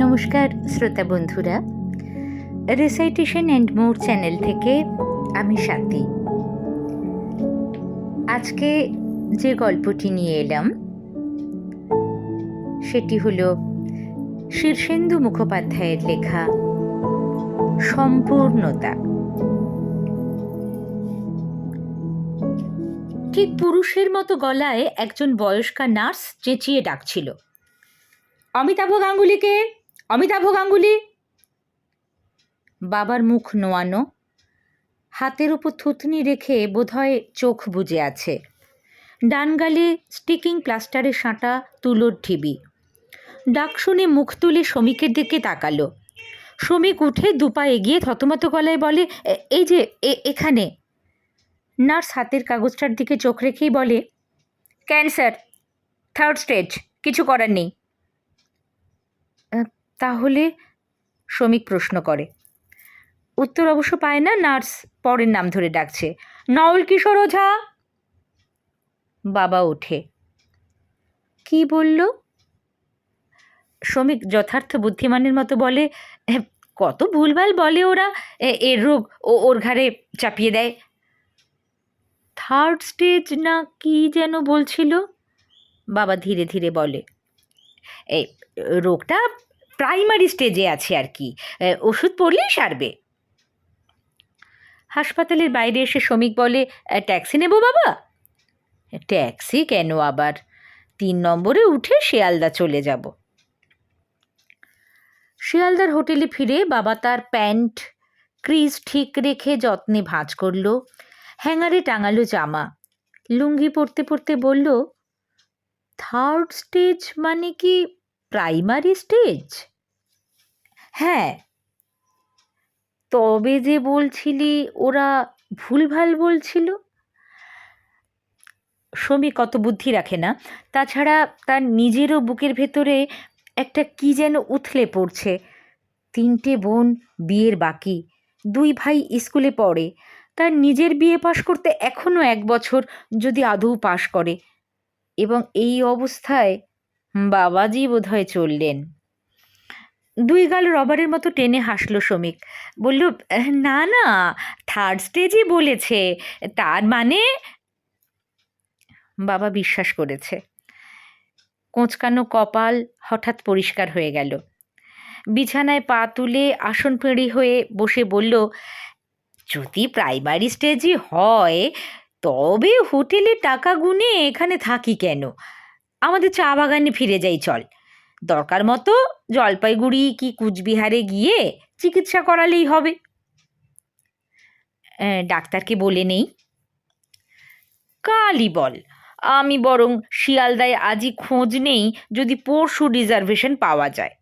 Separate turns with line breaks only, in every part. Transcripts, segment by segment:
নমস্কার, শ্রোতা বন্ধুরা। রেসাইটেশন অ্যান্ড মোর চ্যানেল থেকে আমি স্বাতি। আজকে যে গল্পটি নিয়ে এলাম, সেটি হল শীর্ষেন্দু মুখোপাধ্যায়ের লেখা সম্পূর্ণতা। ঠিক পুরুষের মতো গলায় একজন বয়স্কা নার্স চেঁচিয়ে ডাকছিল। অমিতাভ গাঙ্গুলিকে অমিতাভ গাঙ্গুলি? বাবার মুখ নোয়ানো, হাতের উপর থুতনি রেখে বোধহয় চোখ বুজে আছে। ডান গালে স্টিকিং প্লাস্টারে সাঁটা, তুলোর ঢিবি। ডাক শুনে মুখ তুলে শ্রমিকের দিকে তাকালো। শ্রমিক উঠে দুপা এগিয়ে থতমত গলায় বলে, "এ- এই যে এখানে। নার্স হাতের কাগজটার দিকে চোখ রেখেই বলে ক্যান্সার থার্ড স্টেজ কিছু করার নেই। তাহলে? শ্রমিক প্রশ্ন করে। উত্তর অবশ্য পায় না নার্স পরের নাম ধরে ডাকছে। নওল কিশোর ওঝা? বাবা ওঠে। কি বলল? শ্রমিক যথার্থ বুদ্ধিমানের মতো বলে "এহ, কত ভুলভাল বলে ওরা এর রোগ ও ওর ঘাড়ে চাপিয়ে দেয়। থার্ড স্টেজ না কি যেন বলছিল? বাবা ধীরে ধীরে বলে, এই, রোগটা প্রাইমারি স্টেজে আছে আর কি ওষুধ পড়লেই সারবে। হাসপাতালের বাইরে এসে শ্রমিক বলে ট্যাক্সি নেব বাবা? ট্যাক্সি কেন আবার? তিন নম্বরে উঠে শিয়ালদা চলে যাব। শিয়ালদার হোটেলে ফিরে বাবা তার প্যান্ট, ক্রিজ ঠিক রেখে যত্নে ভাঁজ করল। হ্যাঙ্গারে টাঙালো জামা। লুঙ্গি পরতে পরতে বলল থার্ড স্টেজ মানে কি প্রাইমারি স্টেজ হ্যাঁ। তবে যে বলছিলি, ওরা ভুলভাল বলছিল। শ্রমিক কত বুদ্ধি রাখে না। তাছাড়া তার নিজেরও বুকের ভেতরে একটা কি যেন উথলে পড়ছে। তিনটে বোন বিয়ের বাকি। দুই ভাই স্কুলে পড়ে। তার নিজের বিয়ে পাশ করতে এখনও এক বছর যদি আদৌ পাশ করে। এবং এই অবস্থায় বাবাজি বোধহয় চললেন। দুই গাল রবারের মতো টেনে হাসলো শ্রমিক। বলল, না না থার্ড স্টেজই বলেছে। তার মানে বাবা বিশ্বাস করেছে। কোঁচকানো কপাল হঠাৎ পরিষ্কার হয়ে গেল। বিছানায় পা তুলে আসন পেঁড়ি হয়ে বসে বলল যদি প্রাইমারি স্টেজই হয়, তবে হোটেলে টাকা গুনে এখানে থাকি কেন? আমাদের চা বাগানে ফিরে যাই, চল। দরকার মতো জলপাইগুড়ি কি কুচবিহারে গিয়ে চিকিৎসা করালেই হবে। ডাক্তারকে বলে নেই। কালই বল, আমি বরং শিয়ালদায় আজই খোঁজ নেই, যদি পরশু রিজার্ভেশন পাওয়া যায়।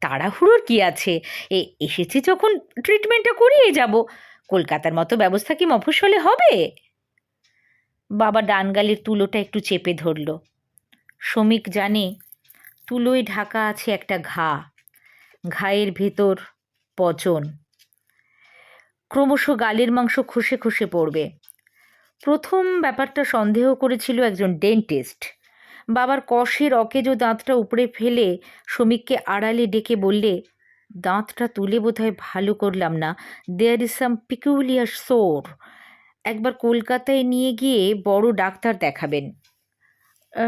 তাড়াহুড়োর কি আছে? এ, এসেছি যখন ট্রিটমেন্টটা করিয়ে যাব। কলকাতার মতো ব্যবস্থা কি মফস্বলে হবে? বাবা ডানগালের তুলোটা একটু চেপে ধরল। শ্রমিক জানে, তুলোয় ঢাকা আছে একটা ঘা। ঘায়ের ভেতর পচন। ক্রমশ গালের মাংস খসে খসে পড়বে। প্রথম ব্যাপারটা সন্দেহ করেছিল একজন ডেন্টিস্ট বাবার কষের অকেজো দাঁতটা উপড়ে ফেলে শ্রমিককে আড়ালে ডেকে বললে, দাঁতটা তুলে বোধহয় ভালো করলাম না। দেয়ার ইজ সাম পিকুলিয়ার সোর একবার কলকাতায় নিয়ে গিয়ে বড় ডাক্তার দেখাবেন।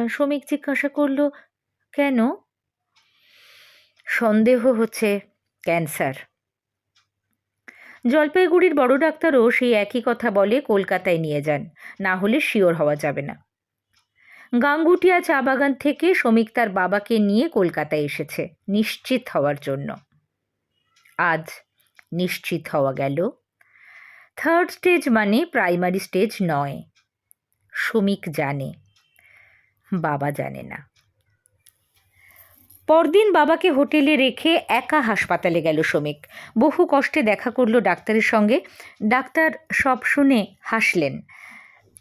শ্রমিক জিজ্ঞাসা করল, কেন? সন্দেহ হচ্ছে ক্যান্সার। জলপাইগুড়ির বড় ডাক্তারও সেই একই কথা বলে কলকাতায় নিয়ে যান। না হলে শিওর হওয়া যাবে না। গাঙ্গুটিয়া চা বাগান থেকে শ্রমিক তার বাবাকে নিয়ে কলকাতায় এসেছে। নিশ্চিত হওয়ার জন্য। আজ নিশ্চিত হওয়া গেল। থার্ড স্টেজ মানে প্রাইমারি স্টেজ নয়। শ্রমিক জানে, বাবা জানে না। পরদিন বাবাকে হোটেলে রেখে একা হাসপাতালে গেল শ্রমিক। বহু কষ্টে দেখা করল ডাক্তারের সঙ্গে। ডাক্তার সব শুনে হাসলেন।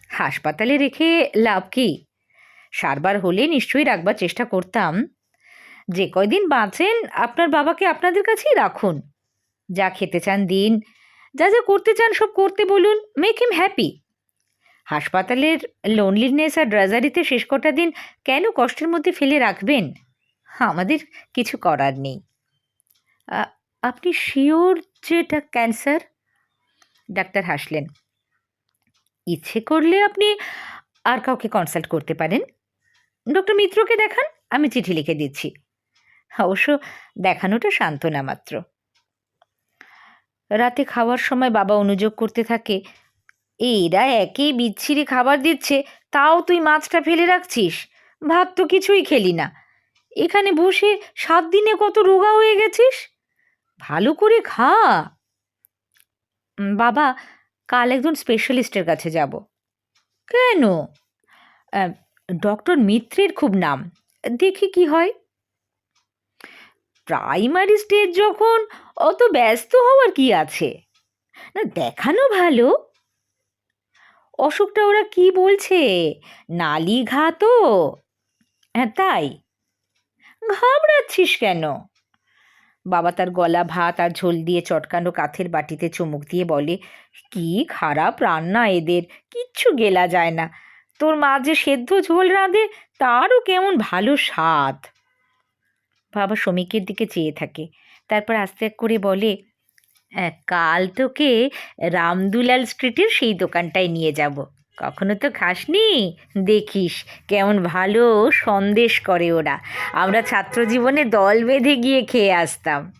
হাসপাতালে রেখে লাভ কি? সারবার হলে নিশ্চয়ই রাখবার চেষ্টা করতাম। যে কয়দিন বাঁচেন, আপনার বাবাকে আপনাদের কাছেই রাখুন। যা খেতে চান দিন, যা যা করতে চান সব করতে বলুন মেক হিম হ্যাপি হাসপাতালের লোনলিনেস আর ড্রাজারিতে শেষ কটা দিন কেন কষ্টের মধ্যে ফেলে রাখবেন? আমাদের কিছু করার নেই। আপনি শিওর যে এটা ক্যান্সার ডাক্তার হাসলেন। ইচ্ছে করলে আপনি আর কাউকে কনসাল্ট করতে পারেন। ডক্টর মিত্রকে দেখান, আমি চিঠি লিখে দিচ্ছি। অবশ্য দেখানোটা সান্ত্বনা মাত্র। রাতে খাওয়ার সময় বাবা অনুযোগ করতে থাকে, এরা একই বিচ্ছিরি খাবার দিচ্ছে, তাও তুই মাছটা ফেলে রাখছিস? ভাত তো কিছুই খেলি না। এখানে বসে সাত দিনে কত রোগা হয়ে গেছিস? ভালো করে খা। বাবা, কাল একজন স্পেশালিস্টের কাছে যাব। কেন? ডক্টর মিত্রের খুব নাম। দেখি কি হয়। প্রাইমারি স্টেজ যখন অত ব্যস্ত হওয়ার কি আছে? না, দেখানো ভালো। অসুখটা ওরা কি বলছে? নালি ঘা তো হ্যাঁ তাই। ঘাবড়াচ্ছিস কেন? বাবা তার গলা ভাত আর ঝোল দিয়ে চটকানো কাথের বাটিতে চুমুক দিয়ে বলে, কি খারাপ রান্না এদের, কিচ্ছু গেলা যায় না। তোর মা যে সেদ্ধ ঝোল রাঁধে তারও কেমন ভালো স্বাদ। বাবা শ্রমিকের দিকে চেয়ে থাকে তারপর আস্তে করে বলে "আহ, কাল তোকে রামদুলাল স্ট্রিটের সেই দোকানটায় নিয়ে যাব। কখনো তো খাসনি? দেখিস কেমন ভালো সন্দেশ করে ওরা। আমরা ছাত্র জীবনে দল বেঁধে গিয়ে খেয়ে আসতাম।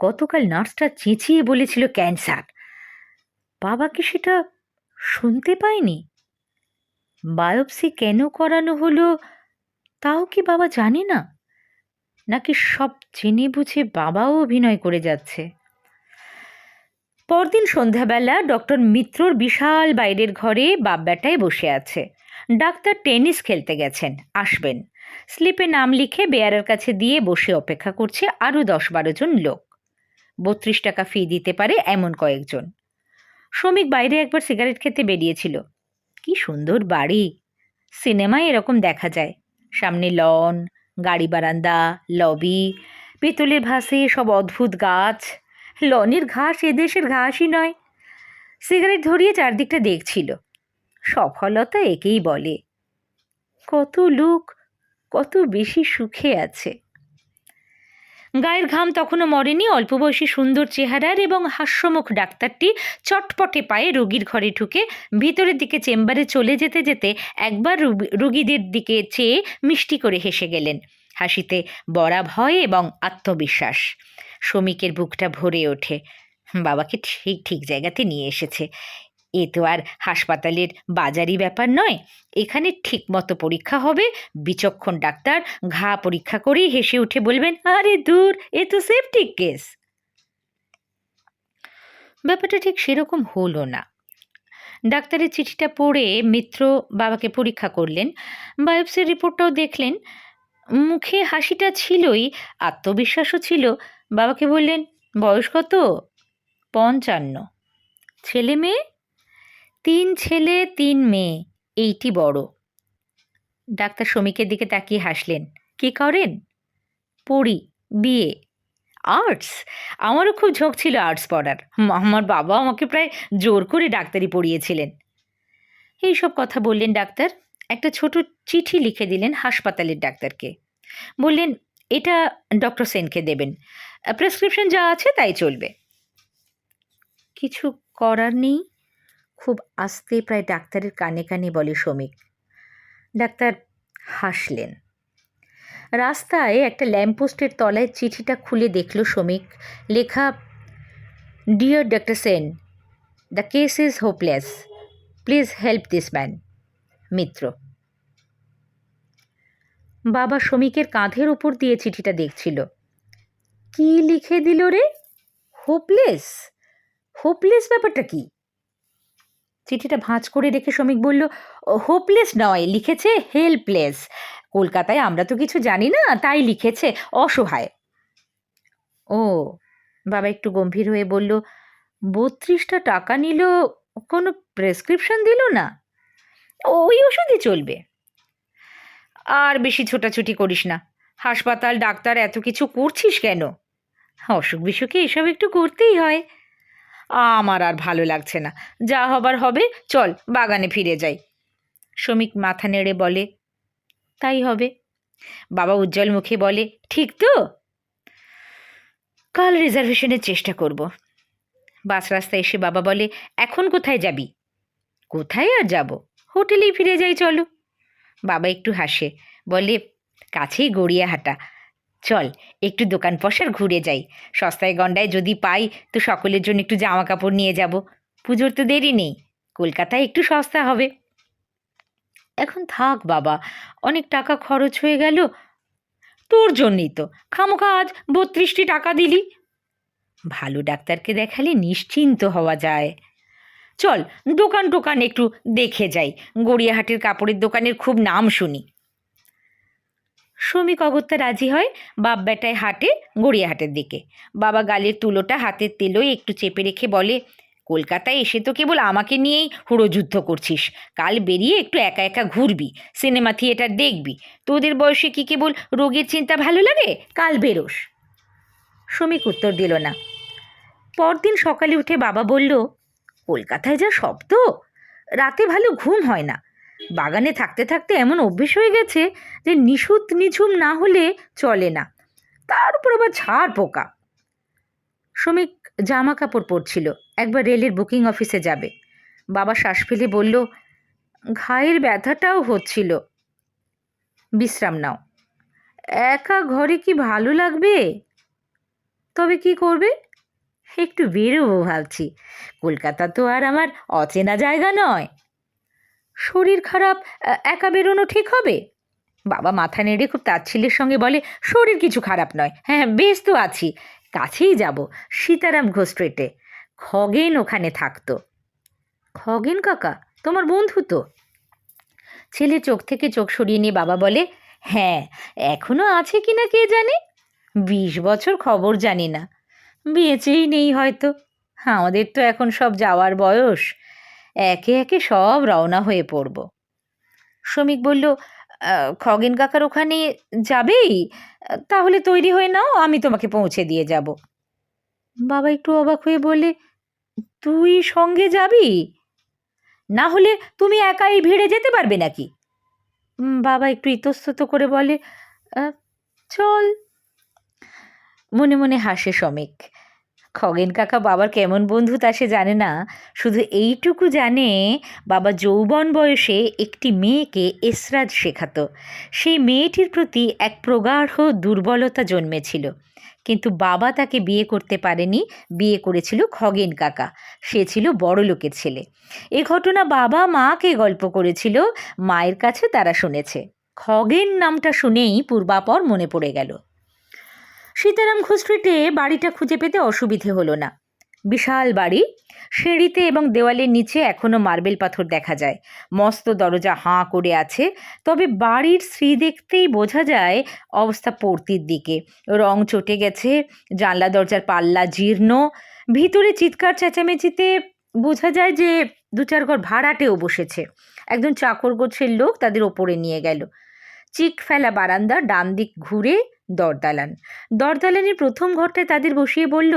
গতকাল নার্সটা চেঁচিয়ে বলেছিল ক্যান্সার। বাবা কি সেটা শুনতে পায়নি বায়োপসি কেন করানো হলো? তাও কি বাবা জানে না? নাকি সব জেনে বুঝে বাবাও অভিনয় করে যাচ্ছে? পরদিন সন্ধ্যাবেলা ডক্টর মিত্রর বিশাল বাইরের ঘরে বাপ বেটায় বসে আছে। ডাক্তার টেনিস খেলতে গেছেন, আসবেন। স্লিপে নাম লিখে বেয়ারের কাছে দিয়ে বসে অপেক্ষা করছে আরও দশ বারো জন লোক। বত্রিশ টাকা ফি দিতে পারে এমন কয়েকজন। শ্রমিক বাইরে একবার সিগারেট খেতে বেরিয়েছিল। কি সুন্দর বাড়ি। সিনেমায় এরকম দেখা যায়। সামনে লন, গাড়ি বারান্দা, লবি, পেতলের ভাসে সব অদ্ভুত গাছ। লনের ঘাস এদেশের ঘাসই নয়। সিগারেট ধরিয়ে চারদিকটা দেখছিল। সফলতা একেই বলে। কত লোক, কত বেশি সুখে আছে। গায়ের ঘাম তখনও মরেনি, অল্প বয়সী সুন্দর চেহারার এবং হাস্যমুখ ডাক্তারটি চটপটে পায়ে রোগীর ঘরে ঢুকে ভিতরের দিকে চেম্বারে চলে যেতে যেতে একবার রুগী- রুগীদের দিকে চেয়ে মিষ্টি করে হেসে গেলেন। হাসিতে বরা ভয় এবং আত্মবিশ্বাস। শ্রমিকের বুকটা ভরে ওঠে। বাবাকে ঠিক ঠিক জায়গাতে নিয়ে এসেছে। এ তো আর হাসপাতালের বাজারি ব্যাপার নয়। এখানে ঠিকমতো পরীক্ষা হবে। বিচক্ষণ ডাক্তার ঘা পরীক্ষা করেই হেসে উঠে বলবেন, আরে দূর, এ তো সেফটিক কেস ব্যাপারটা ঠিক সেরকম হলো না। ডাক্তারের চিঠিটা পড়ে মিত্র বাবাকে পরীক্ষা করলেন। বায়োপসির রিপোর্টটাও দেখলেন। মুখে হাসিটা ছিলই, আত্মবিশ্বাসও ছিল। বাবাকে বললেন, বয়স কত? পঞ্চান্ন। ছেলে মেয়ে? তিন ছেলে, তিন মেয়ে, এইটি বড়। ডাক্তার শ্রমিকের দিকে তাকিয়ে হাসলেন। কি করেন? পড়ি বিয়ে আর্টস? আমারও খুব ঝোঁক ছিল আর্টস পড়ার। আমার বাবা আমাকে প্রায় জোর করে ডাক্তারি পড়িয়েছিলেন। এই সব কথা বললেন ডাক্তার। একটা ছোট চিঠি লিখে দিলেন হাসপাতালের ডাক্তারকে। বললেন, এটা ডক্টর সেনকে দেবেন। প্রেসক্রিপশন যা আছে তাই চলবে। কিছু করার নেই। খুব আস্তে প্রায় ডাক্তারের কানে কানে বলে শ্রমিক। ডাক্তার হাসলেন। রাস্তায় একটা ল্যাম্পপোস্টের তলায় চিঠিটা খুলে দেখল শ্রমিক। লেখা dear doctor Sen the case is hopeless please help this man Mitra. বাবা শ্রমিকের কাঁধের ওপর দিয়ে চিঠিটা দেখছিল। কি লিখে দিল রে? হোপলেস হোপলেস ব্যাপারটা কি? চিঠিটা ভাঁজ করে রেখে শ্রমিক বলল, হোপলেস নয়, লিখেছে হেল্পলেস। কলকাতায় আমরা তো কিছু জানি না, তাই লিখেছে অসহায়। ও, বাবা একটু গম্ভীর হয়ে বলল, বত্রিশটা টাকা নিল, কোনো প্রেসক্রিপশন দিল না? ওই ওষুধই চলবে। আর বেশি ছোটাছুটি করিস না, হাসপাতাল, ডাক্তার, এত কিছু করছিস কেন? অসুখ বিসুখে এসব একটু করতেই হয়। আমার আর ভালো লাগছে না। যা হবার হবে, চল বাগানে ফিরে যাই। শ্রমিক মাথা নেড়ে বলে, তাই হবে। বাবা উজ্জ্বল মুখে বলে, ঠিক তো? কাল রিজার্ভেশনের চেষ্টা করব। বাস রাস্তায় এসে বাবা বলে, এখন কোথায় যাবি? কোথায় আর যাব? হোটেলেই ফিরে যাই, চলো। বাবা একটু হাসে, বলে, কাছেই গড়িয়াহাটা। চল, একটু দোকান পশার ঘুরে যাই। সস্তায় গন্ডায় যদি পাই, তো সকলের জন্য একটু জামা কাপড় নিয়ে যাব। পুজোর তো দেরি নেই, কলকাতায় একটু সস্তা হবে। এখন থাক বাবা, অনেক টাকা খরচ হয়ে গেল। তোর জন্যই তো, খামোখা আজ বত্রিশটি টাকা দিলি। ভালো ডাক্তারকে দেখালে নিশ্চিন্ত হওয়া যায়। চল, দোকান টোকান একটু দেখে যাই। গড়িয়াহাটের কাপড়ের দোকানের খুব নাম শুনি। শ্রমিক অগত্যা রাজি হয় বাপ বেটায় হাটে গড়িয়াহাটের দিকে। বাবা গালের তুলোটা হাতের তেলোয় একটু চেপে রেখে বলে, কলকাতায় এসে তো কেবল আমাকে নিয়েই হুড়ো যুদ্ধ করছিস। কাল বেরিয়ে একটু একা একা ঘুরবি, সিনেমা থিয়েটার দেখবি। তোদের বয়সে কি কেবল রোগের চিন্তা ভালো লাগে? কাল বেরোস। শ্রমিক উত্তর দিল না। পরদিন সকালে উঠে বাবা বলল, কলকাতায় যা শব্দ, রাতে ভালো ঘুম হয় না। বাগানে থাকতে থাকতে এমন অভ্যেস হয়ে গেছে যে নিশুত নিঝুম না হলে চলে না। তার উপর আবার ছাড় পোকা। শ্রমিক জামা কাপড় পরছিল, একবার রেলের বুকিং অফিসে যাবে। বাবা শ্বাস ফেলে বলল, ঘায়ের ব্যথাটাও হচ্ছিল। বিশ্রাম নাও। একা ঘরে কি ভালো লাগবে? তবে কি করবে? একটু বেরোবো ভাবছি। কলকাতা তো আর আমার অচেনা জায়গা নয়। শরীর খারাপ একা বেরোনো ঠিক হবে? বাবা মাথা নেড়ে খুব তাচ্ছিল্যের সঙ্গে বলে, শরীর কিছু খারাপ নয় হ্যাঁ বেশ তো আছি, কাছেই যাব, সীতারাম ঘোষ স্ট্রিটে খগেন ওখানে থাকতো। খগেন কাকা, তোমার বন্ধু তো? ছেলে চোখ থেকে চোখ সরিয়ে নিয়ে বাবা বলে হ্যাঁ এখনও আছে কি না কে জানে? বিশ বছর খবর জানি না, বেঁচেই নেই হয়তো, আমাদের তো এখন সব যাওয়ার বয়স একে একে সব রওনা হয়ে পড়ব। শ্রমিক বলল খগেন কাকার ওখানে যাবেই? তাহলে তৈরি হয়ে নাও, আমি তোমাকে পৌঁছে দিয়ে যাব। বাবা একটু অবাক হয়ে বলে তুই সঙ্গে যাবি? না হলে তুমি একাই ভিড়ে যেতে পারবে নাকি? বাবা একটু ইতস্তত করে বলে চল। মনে মনে হাসে শ্রমিক। খগেন কাকা বাবার কেমন বন্ধু তা সে জানে না। শুধু এইটুকু জানে, বাবা যৌবন বয়সে একটি মেয়েকে এসরাজ শেখাতো। সেই মেয়েটির প্রতি এক প্রগাঢ় দুর্বলতা জন্মেছিল। কিন্তু বাবা তাকে বিয়ে করতে পারেনি, বিয়ে করেছিল খগেন কাকা। সে ছিল বড় লোকের ছেলে। এ ঘটনা বাবা মাকে গল্প করেছিল, মায়ের কাছে তারা শুনেছে। খগেন নামটা শুনেই পূর্বাপর মনে পড়ে গেল। সীতারাম ঘোষ স্ট্রিটে বাড়িটা খুঁজে পেতে অসুবিধে হলো না। বিশাল বাড়ি, সিঁড়িতে এবং দেওয়ালের নিচে এখনও মার্বেল পাথর দেখা যায়। মস্ত দরজা হাঁ করে আছে, তবে বাড়ির শ্রী দেখতেই বোঝা যায় অবস্থা পড়তির দিকে। রং চটে গেছে, জানলা দরজার পাল্লা জীর্ণ, ভিতরে চিৎকার চেঁচামেচিতে বোঝা যায় যে দু চার ঘর ভাড়াটেও বসেছে। একজন চাকর গোছের লোক তাদের ওপরে নিয়ে গেল। চিক ফেলা বারান্দা ডান দিক ঘুরে দরদালান। দরদালানের প্রথম ঘরটায় তাদের বসিয়ে বলল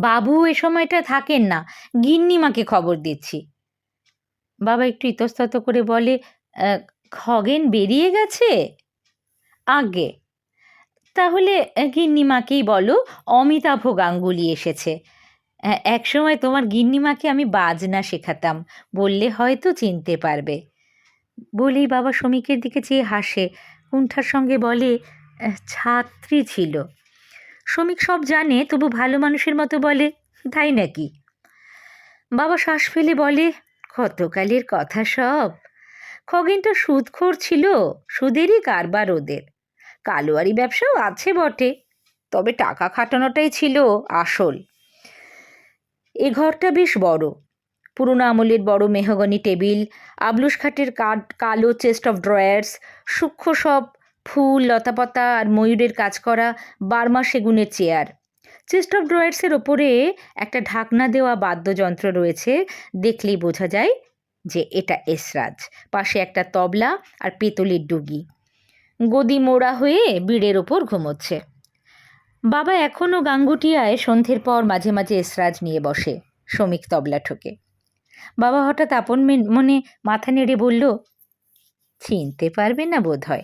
বাবু এ সময়টা থাকেন না গিন্নিমাকে খবর দিচ্ছি। বাবা একটু ইতস্তত করে বলে খগেন বেরিয়ে গেছে? আগে। তাহলে গিন্নিমাকেই বলো অমিতাভ গাঙ্গুলি এসেছে। একসময় তোমার গিন্নিমাকে আমি বাজনা শেখাতাম বললে হয়তো চিনতে পারবে। বলেই বাবা শ্রমিকের দিকে চেয়ে হাসে। কুণ্ঠার সঙ্গে বলে "আহ, ছাত্রী ছিল। শ্রমিক সব জানে, তবু ভালো মানুষের মতো বলে, তাই নাকি? বাবা শ্বাস ফেলে বলে, কতকালের কথা সব। খগেনটা সুদখোর ছিল, সুদেরই কারবার ওদের। কালোয়ারি ব্যবসাও আছে বটে, তবে টাকা খাটানোটাই ছিল আসল। এ ঘরটা বেশ বড়। পুরোনো আমলের বড় মেহগনি টেবিল, আবলুস খাটের কালো চেস্ট অফ ড্রয়ার্স, সূক্ষ্ম সব ফুল, লতাপাতা আর ময়ূরের কাজ করা বার্মা সেগুনের চেয়ার। চেস্ট অফ ড্রয়ার্সের ওপরে একটা ঢাকনা দেওয়া বাদ্যযন্ত্র রয়েছে। দেখলেই বোঝা যায় যে এটা এসরাজ। পাশে একটা তবলা আর পেতলের ডুগি। গদি মোড়া হয়ে বিড়ের ওপর ঘুমোচ্ছে। বাবা এখনও গাঙ্গুটিয়ায় সন্ধ্যের পর মাঝে মাঝে এসরাজ নিয়ে বসে, শ্রমিক তবলা ঠোকে। বাবা হঠাৎ আপন মেন- মাথা নেড়ে বলল, চিনতে পারবে না বোধ হয়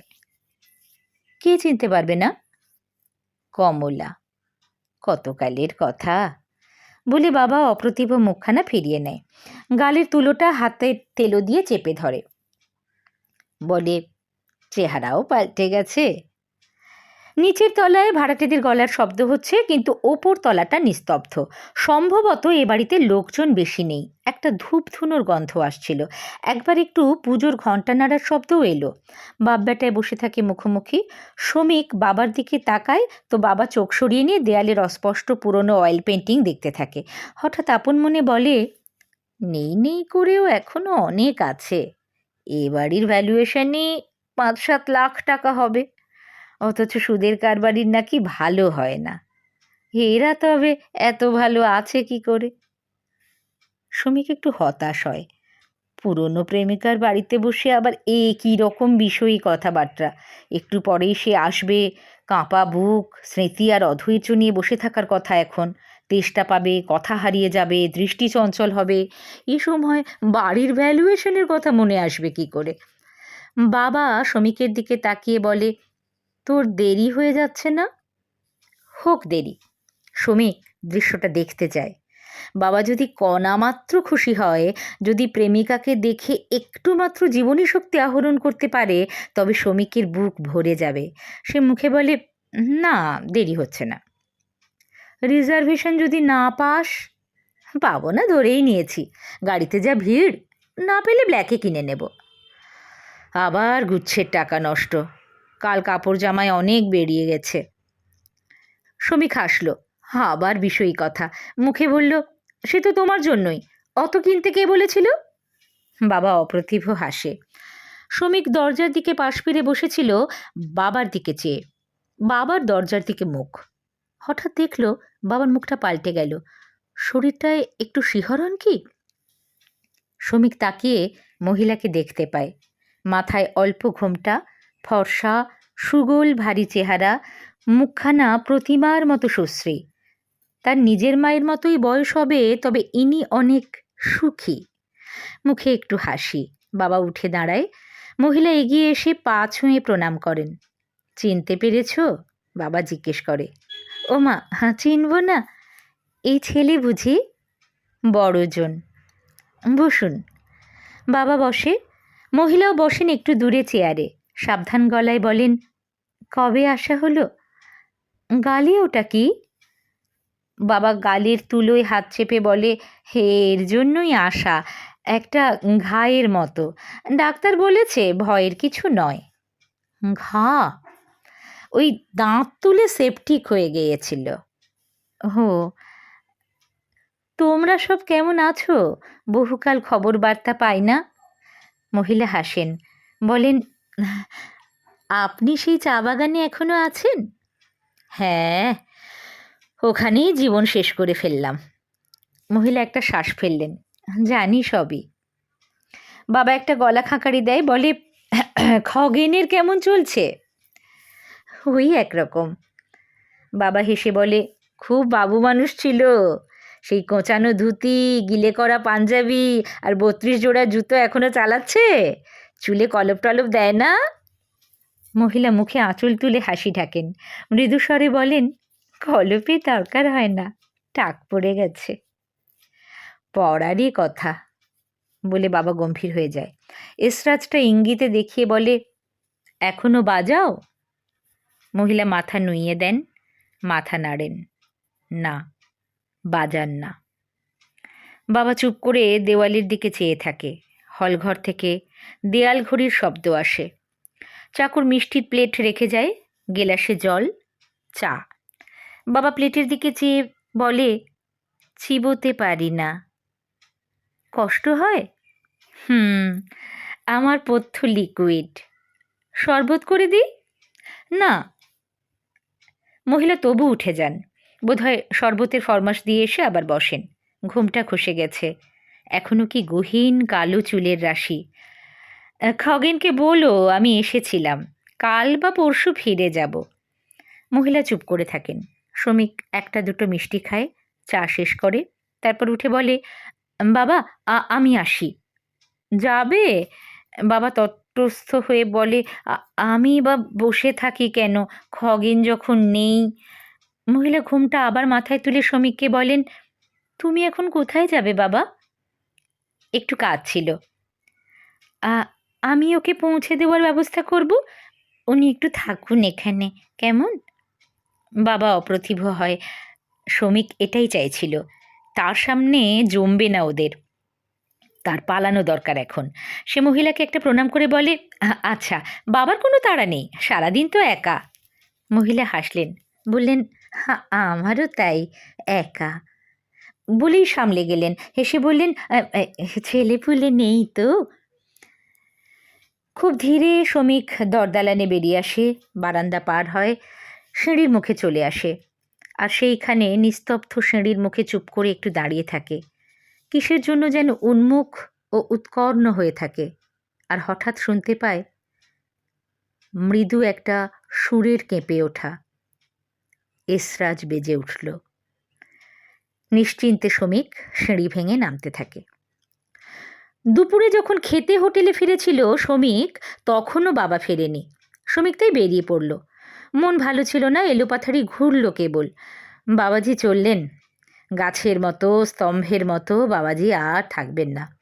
কে চিনতে পারবে না? কমলা। কতকালের কথা। বলে বাবা অপ্রতিভ মুখখানা ফিরিয়ে নেয়। গালের তুলোটা হাতে তেলো দিয়ে চেপে ধরে। বলে, চেহারাও পাল্টে গেছে। নিচের তলায় ভাড়াটেদের গলার শব্দ হচ্ছে, কিন্তু ওপর তলাটা নিস্তব্ধ। সম্ভবত এ বাড়িতে লোকজন বেশি নেই। একটা ধূপ ধুনোর গন্ধ আসছিল। একবার একটু পুজোর ঘণ্টা নাড়ার শব্দও এলো। বাপ বেটায় বসে থাকে মুখোমুখি। শ্রমিক বাবার দিকে তাকায় তো বাবা চোখ সরিয়ে নিয়ে দেয়ালের অস্পষ্ট পুরনো অয়েল পেন্টিং দেখতে থাকে। হঠাৎ আপন মনে বলে, নেই নেই করেও এখনও অনেক আছে। এ বাড়ির ভ্যালুয়েশনই পাঁচ সাত লাখ টাকা হবে। অথচ সুদের কারবারির নাকি ভালো হয় না। এরা তবে এত ভালো আছে কি করে? শ্রমিক একটু হতাশ হয়। পুরনো প্রেমিকার বাড়িতে বসে আবার এ কী রকম বিষয়ী কথাবার্তা? একটু পরেই সে আসবে, কাঁপা বুক, স্মৃতি আর অধৈর্য নিয়ে বসে থাকার কথা এখন। তেষ্টা পাবে, কথা হারিয়ে যাবে, দৃষ্টি চঞ্চল হবে। এ সময় বাড়ির ভ্যালুয়েশনের কথা মনে আসবে কি করে? বাবা শ্রমিকের দিকে তাকিয়ে বলে, তোর দেরি হয়ে যাচ্ছে না? হোক দেরি। শ্রমিক, দৃশ্যটা দেখতে চায় বাবা যদি কণামাত্র খুশি হয়, যদি প্রেমিকাকে দেখে একটু মাত্র জীবনী শক্তি আহরণ করতে পারে, তবে শ্রমিকের বুক ভরে যাবে। সে মুখে বলে, না, দেরি হচ্ছে না। রিজার্ভেশন যদি না পাস? পাবো না, ধরেই নিয়েছি। গাড়িতে যা ভিড়, না পেলে ব্ল্যাকে কিনে নেব। আবার গুচ্ছের টাকা নষ্ট। কাল কাপড় জামায় অনেক বেরিয়ে গেছে শ্রমিক হাসলো। আবার বিষয়ী কথা। মুখে বলল সে তো তোমার জন্যই। অত কিনতে কে বলেছিল? বাবা অপ্রতিভ হাসে। শ্রমিক দরজার দিকে পাশ ফিরে বসেছিল বাবার দিকে চেয়ে। বাবার দরজার দিকে মুখ। হঠাৎ দেখল বাবার মুখটা পাল্টে গেল। শরীরটায় একটু শিহরণ কি? শ্রমিক তাকিয়ে মহিলাকে দেখতে পায়। মাথায় অল্প ঘোমটা, ফর্সা, সুগোল ভারী চেহারা, মুখখানা প্রতিমার মতো সুশ্রী। তার নিজের মায়ের মতোই বয়স হবে, তবে ইনি অনেক সুখী। মুখে একটু হাসি, বাবা উঠে দাঁড়ায়। মহিলা এগিয়ে এসে পা ছুঁয়ে প্রণাম করেন। চিনতে পেরেছ? বাবা জিজ্ঞেস করে। ও মা হ্যাঁ চিনব না। এই ছেলে বুঝি বড়জন। বসুন। বাবা বসে। মহিলাও বসেন একটু দূরে চেয়ারে। সাবধান গলায় বলেন, কবে আসা হলো? গালে ওটা কি? বাবা গালের তুলোয় হাত চেপে বলে, হে, এর জন্যই আসা একটা ঘায়ের মতো। ডাক্তার বলেছে ভয়ের কিছু নয়। ঘা? ওই দাঁত তুলে সেপটিক হয়ে গিয়েছিল। হো তোমরা সব কেমন আছো? বহুকাল খবর বার্তা পাই না? মহিলা হাসেন। বলেন, আপনি সেই চা বাগানে এখনও আছেন? হ্যাঁ ওখানেই জীবন শেষ করে ফেললাম। মহিলা একটা শ্বাস ফেললেন। জানি সবই। বাবা একটা গলা খাঁকারি দেয়, বলে, খগেনের কেমন চলছে? ওই একরকম। বাবা হেসে বলে, খুব বাবু মানুষ ছিল। সেই কোঁচানো ধুতি, গিলে করা পাঞ্জাবি আর বত্রিশ জোড়া জুতো এখনও চালাচ্ছে? চুলে কলপ টলপ দেয় না? মহিলা মুখে আঁচল তুলে হাসি ঢাকেন। মৃদু স্বরে বলেন কলপে দরকার হয় না, টাক পড়ে গেছে। পড়ারই কথা, বলে বাবা গম্ভীর হয়ে যায়। এসরাজটা ইঙ্গিতে দেখিয়ে বলে, এখনও বাজাও? মহিলা মাথা নুইয়ে দেন, মাথা নাড়েন, না, বাজান না। বাবা চুপ করে দেওয়ালির দিকে চেয়ে থাকে। হলঘর থেকে দেয়াল ঘড়ির শব্দ আসে। চাকুর মিষ্টির প্লেট রেখে যায়, গেলাসে জল, চা। বাবা প্লেটের দিকে চেয়ে বলে চিবোতে পারি না। কষ্ট হয়? হুম, আমার পথ্য লিকুইড শরবত করে দিই? না। মহিলা তবু উঠে যান। বোধহয় শরবতের ফরমাস দিয়ে এসে আবার বসেন। ঘুমটা খসে গেছে। এখনও কি গহীন কালো চুলের রাশি? খগেনকে বলো, আমি এসেছিলাম। কাল বা পরশু ফিরে যাব। মহিলা চুপ করে থাকেন। শ্রমিক একটা দুটো মিষ্টি খায়, চা শেষ করে, তারপর উঠে বলে, বাবা আমি আসি। যাবে? বাবা তটস্থ হয়ে বলে আমি বা বসে থাকি কেন? খগেন যখন নেই। মহিলা ঘুমটা আবার মাথায় তুলে শ্রমিককে বলেন, তুমি এখন কোথায় যাবে বাবা? একটু কাজ ছিল। আমি ওকে পৌঁছে দেওয়ার ব্যবস্থা করব। উনি একটু থাকুন এখানে, কেমন? বাবা অপ্রতিভ হয়। শ্রমিক এটাই চাইছিল তার সামনে জমবে না ওদের। তার পালানো দরকার এখন। সে মহিলাকে একটা প্রণাম করে বলে আচ্ছা বাবার কোনো তাড়া নেই সারাদিন তো একা। মহিলা হাসলেন বললেন "হা, আমারও তাই একা। বলেই সামলে গেলেন হেসে বললেন ছেলে পুলে নেই তো? খুব ধীরে শ্রমিক দরদালানে বেরিয়ে আসে বারান্দা পার হয়। সিঁড়ির মুখে চলে আসে। আর সেইখানে নিস্তব্ধ সিঁড়ির মুখে চুপ করে একটু দাঁড়িয়ে থাকে। কিসের জন্য যেন উন্মুখ ও উৎকর্ণ হয়ে থাকে। আর হঠাৎ শুনতে পায়, মৃদু একটা সুরের কেঁপে ওঠা। এসরাজ বেজে উঠল। নিশ্চিন্তে শ্রমিক সিঁড়ি ভেঙে নামতে থাকে। দুপুরে যখন খেতে হোটেলে ফিরেছিল শ্রমিক, তখনও বাবা ফেরেনি। শ্রমিক তাই বেরিয়ে পড়ল। মন ভালো ছিল না, এলোপাথারি ঘুরল কেবল। বাবাজি চললেন। গাছের মতো, স্তম্ভের মতো, বাবাজি আর থাকবেন না।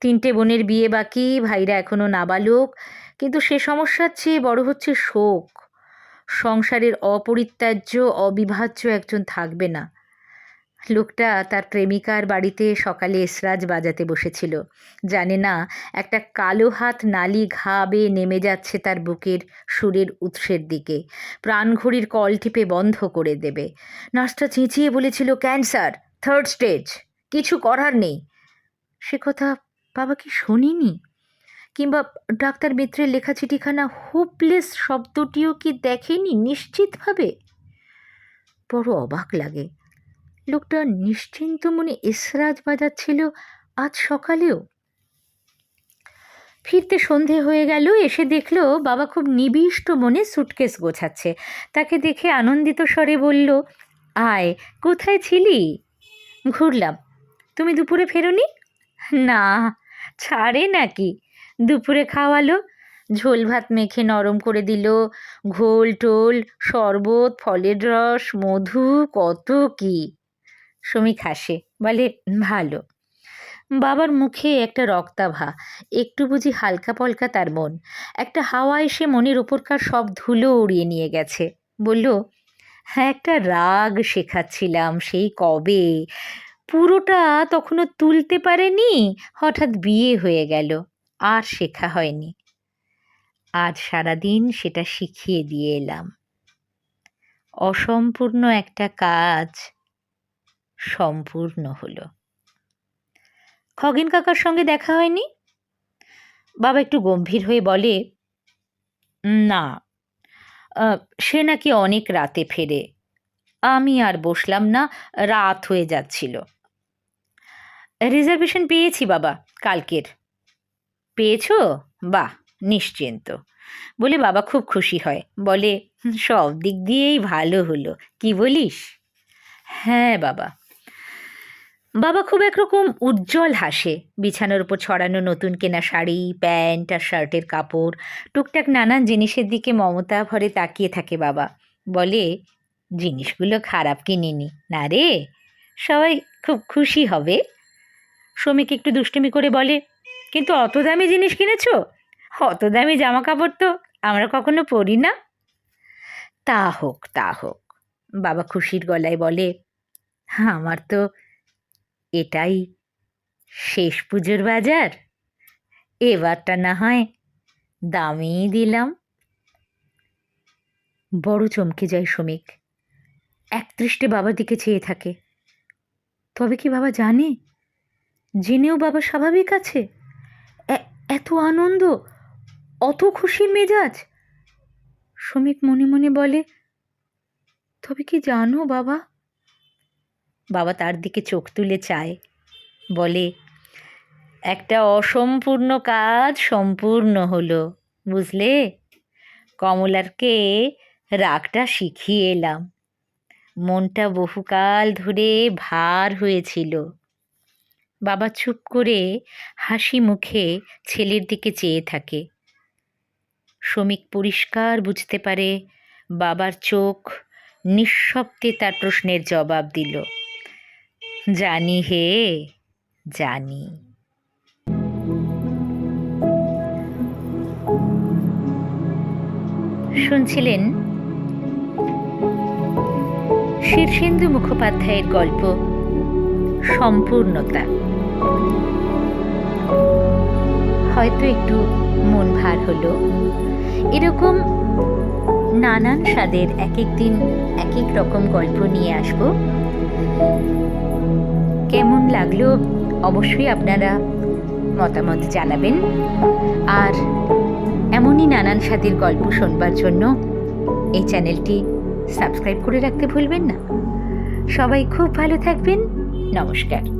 তিনটে বোনের বিয়ে বাকি, ভাইরা এখনও নাবালক, কিন্তু সে সমস্যার চেয়ে বড় হচ্ছে শোক। সংসারের অপরিত্যাজ্য, অবিভাজ্য একজন থাকবে না। লোকটা তার প্রেমিকার বাড়িতে সকালে এসরাজ বাজাতে বসেছিল। জানে না, একটা কালো হাত নালি ঘা বেয়ে নেমে যাচ্ছে তার বুকের সুরের উৎসের দিকে। প্রাণঘড়ির কল টিপে বন্ধ করে দেবে। নার্সটা চেঁচিয়ে বলেছিল ক্যান্সার থার্ড স্টেজ কিছু করার নেই। সে কথা বাবা কি শোনিনি? কিংবা ডাক্তার মিত্রের লেখা চিঠিখানা হোপলেস শব্দটিও কি দেখেনি নিশ্চিতভাবে? বড় অবাক লাগে। লোকটা নিশ্চিন্ত মনে এসরাজ বাজাচ্ছিল আজ সকালেও। ফিরতে সন্ধে হয়ে গেল, এসে দেখল বাবা খুব নিবিষ্ট মনে সুটকেস গোছাচ্ছে। তাকে দেখে আনন্দিত স্বরে বলল, আয়, কোথায় ছিলি? ঘুরলাম। তুমি দুপুরে ফেরোনি? না, ছাড়ে নাকি। দুপুরে খাওয়ালো, ঝোল ভাত মেখে নরম করে দিল, ঘোল টোল, শরবত, ফলের রস, মধু, কত কি? শ্রমিক হাসে বলে, ভালো। বাবার মুখে একটা রক্তাভা, একটু বুঝি হালকা পলকা তার মন। একটা হাওয়া এসে মনের ওপরকার সব ধুলো উড়িয়ে নিয়ে গেছে। বলল হ্যাঁ একটা রাগ শেখাচ্ছিলাম, সেই কবে? পুরোটা তখনও তুলতে পারেনি? হঠাৎ বিয়ে হয়ে গেল, আর শেখা হয়নি। আজ সারাদিন সেটা শিখিয়ে দিয়ে এলাম। অসম্পূর্ণ একটা কাজ। সম্পূর্ণ হলো। খগেন কাকার সঙ্গে দেখা হয়নি? বাবা একটু গম্ভীর হয়ে বলে, না সে নাকি অনেক রাতে ফেরে। আমি আর বসলাম না, রাত হয়ে যাচ্ছিল। রিজার্ভেশন পেয়েছি বাবা, কালকের। পেয়েছ? বাহ, নিশ্চিন্ত। বলে বাবা খুব খুশি হয়, বলে, সব দিক দিয়েই ভালো হলো, কি বলিস? হ্যাঁ বাবা। বাবা খুব একরকম উজ্জ্বল হাসে। বিছানার উপর ছড়ানো নতুন কেনা শাড়ি, প্যান্ট আর শার্টের কাপড়। টুকটাক নানান জিনিসের দিকে মমতা ভরে তাকিয়ে থাকে বাবা। বলে, জিনিসগুলো খারাপ কিনিনি। না রে, সবাই খুব খুশি হবে। শ্রমিক একটু দুষ্টুমি করে বলে, কিন্তু অত দামি জিনিস কিনেছো? অত দামি জামা কাপড় তো আমরা কখনো পরি না? তা হোক তা হোক। বাবা খুশির গলায় বলে, আমার তো এটাই। শেষ পুজোর বাজার? এবারটা না হয় দামিই দিলাম। বড় চমকে যায় শ্রমিক। একদৃষ্টে বাবার দিকে চেয়ে থাকে। তবে কি বাবা জানে? জেনেও বাবা স্বাভাবিক আছে। এত আনন্দ, অত খুশির মেজাজ। শ্রমিক মনে মনে বলে, তবে কি জানো বাবা বাবা তার দিকে চোখ তুলে চায়। বলে, একটা অসম্পূর্ণ কাজ সম্পূর্ণ হলো, বুঝলে? কমলারকে রাগটা শিখিয়ে এলাম। মনটা বহুকাল ধরে ভার হয়েছিল। বাবা চুপ করে হাসি মুখে ছেলের দিকে চেয়ে থাকে। শ্রমিক পরিষ্কার বুঝতে পারে, বাবার চোখ নিঃশব্দে তার প্রশ্নের জবাব দিল। জানি হে, জানি। শুনছিলেন শীর্ষেন্দু মুখোপাধ্যায়ের গল্প, সম্পূর্ণতা। হয়তো একটু মন ভার হলো। এরকম নানান স্বাদের এক এক দিন এক এক রকম গল্প নিয়ে আসব। কেমন লাগল অবশ্যই আপনারা মতামত জানাবেন। আর এমনই নানান স্বাদের গল্প শোনবার জন্য এই চ্যানেলটি সাবস্ক্রাইব করে রাখতে ভুলবেন না। সবাই খুব ভালো থাকবেন। নমস্কার।